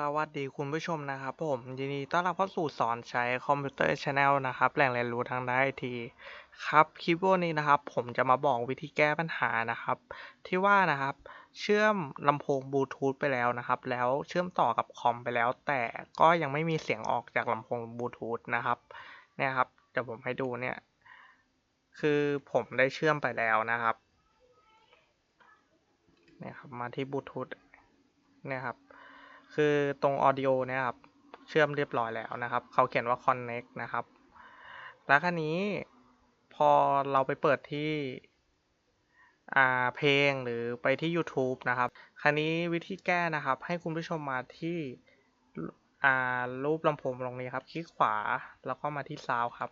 สวัสดีคุณผู้ชมนะครับผม ยินดีต้อนรับเข้าสู่สอนใช้คอมพิวเตอร์ชาแนลนะครับ แหล่งเรียนรู้ทางด้านไอทีครับคลิปวันนี้นะครับ ผมจะมาบอกวิธีแก้ปัญหานะครับ ที่ว่านะครับ เชื่อมลำโพงบลูทูธไปแล้วนะครับ แล้วเชื่อมต่อกับคอมไปแล้ว แต่ก็ยังไม่มีเสียงออกจากลำโพงบลูทูธนะครับเนี่ยครับเดี๋ยวผมให้ดูเนี่ย คือผมได้เชื่อมไปแล้วนะครับเนี่ยครับมาที่บลูทูธเนี่ยครับ คือตรง audio เนี่ยครับ เชื่อมเรียบร้อยแล้วนะครับ เขาเขียนว่า connect นะครับ แล้วคราวนี้พอเราไปเปิดที่อ่าเพลงหรือไปที่ YouTube นะครับคราวนี้วิธีแก้นะครับ ให้คุณผู้ชมมาที่อ่ารูปลำโพงตรงนี้ครับ คลิกขวาแล้วก็มาที่ sound ครับ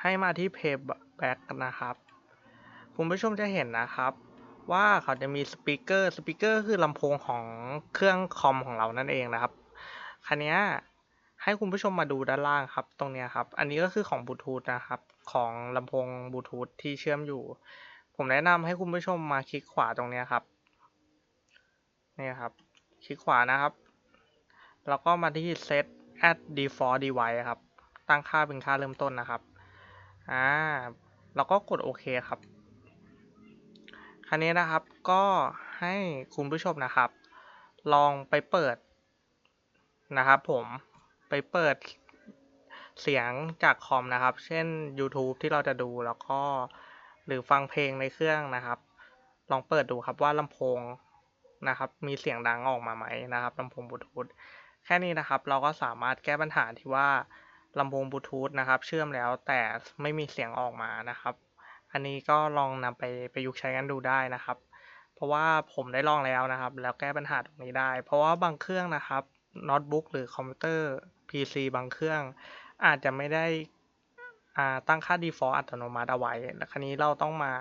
ให้มาที่ playback นะครับ คุณผู้ชมจะเห็นนะครับ ว่าเขาจะมีสปีกเกอร์สปีกเกอร์คือลำโพงของเครื่องคอมของเรานั่นเองนะครับคันนี้ให้คุณผู้ชมมาดูด้านล่างครับ ตรงนี้ครับ อันนี้ก็คือของบลูทูธนะครับ ของลำโพงบลูทูธที่เชื่อมอยู่ ผมแนะนำให้คุณผู้ชมมาคลิกขวาตรงนี้ครับนี่ครับ คลิกขวานะครับ แล้วก็มาที่ set add default device ครับ ตั้งค่าเป็นค่าเริ่มต้นนะครับ อ่า แล้วก็กดโอเคครับ คราวนี้นะครับก็ให้คุณผู้ชมนะครับ ลองไปเปิดนะครับผมไปเปิดเสียงจากคอมนะครับ เช่น YouTube ที่เราจะดูแล้วก็หรือฟังเพลงในเครื่องนะครับ ลองเปิดดูครับว่าลำโพงนะครับ มีเสียงดังออกมาไหมนะครับลำโพงบลูทูธแค่นี้นะครับ เราก็สามารถแก้ปัญหาที่ว่าลำโพงบลูทูธนะครับ เชื่อมแล้วแต่ไม่มีเสียงออกมานะครับ อันนี้ก็ลองนำไปประยุกต์ใช้กันดูได้นะครับ เพราะว่าผมได้ลองแล้วนะครับ แล้วแก้ปัญหาตรงนี้ได้ เพราะว่าบางเครื่องนะครับโน้ตบุ๊กหรือคอมพิวเตอร์ PC บางเครื่อง อาจจะไม่ได้ตั้งค่า default อัตโนมัติเอาไว้ แล้วคราวนี้เราต้องมา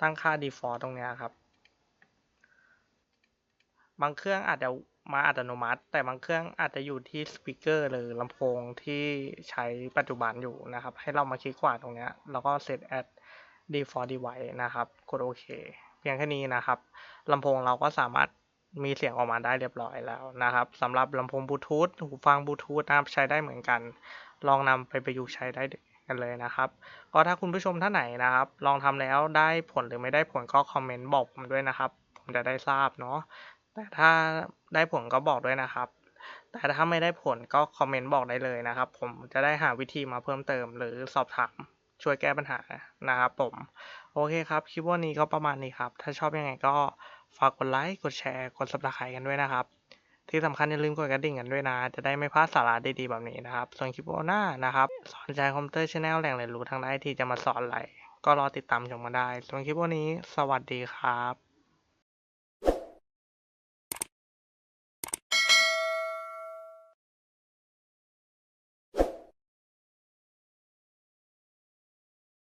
ตั้งค่า default ตรงนี้ครับ บางเครื่องอาจจะมาอัตโนมัติ แต่บางเครื่องอาจจะอยู่ที่สปีกเกอร์หรือลำโพงที่ใช้ปัจจุบันอยู่นะครับ ให้เรามาคลิกขวาตรงนี้แล้วก็ set add default device นะครับกดโอเค เพียงแค่นี้นะครับลำโพงเราก็สามารถมีเสียงออกมาได้เรียบร้อยแล้วนะครับสำหรับลำโพงบลูทูธหูฟังบลูทูธนะครับใช้ได้เหมือนกัน ลองนำไปประยุกต์ใช้ได้กันเลยนะครับ ก็ถ้าคุณผู้ชมท่านไหนนะครับ ลองทำแล้วได้ผลหรือไม่ได้ผลก็คอมเมนต์บอกผมด้วยนะครับ ผมจะได้ทราบเนาะแต่ถ้าได้ผลก็บอกด้วยนะครับ แต่ถ้าไม่ได้ผลก็คอมเมนต์บอกได้เลยนะครับ ผมจะได้หาวิธีมาเพิ่มเติมหรือสอบถาม ช่วยแก้ปัญหานะครับผม โอเคครับ คลิปวันนี้ก็ประมาณนี้ครับ ถ้าชอบยังไงก็ฝากกดไลค์ กดแชร์ กด subscribe กันด้วยนะครับ ที่สำคัญอย่าลืมกดกระดิ่งกันด้วยนะ จะได้ไม่พลาดสาระดีๆแบบนี้นะครับ ส่วนคลิปหน้านะครับ สอนใจคอมพิวเตอร์ชแนลแหล่งเรียนรู้ทางด้านที่จะมาสอนอะไร ก็รอติดตามชมมาได้ ส่วนคลิปวันนี้ สวัสดีครับ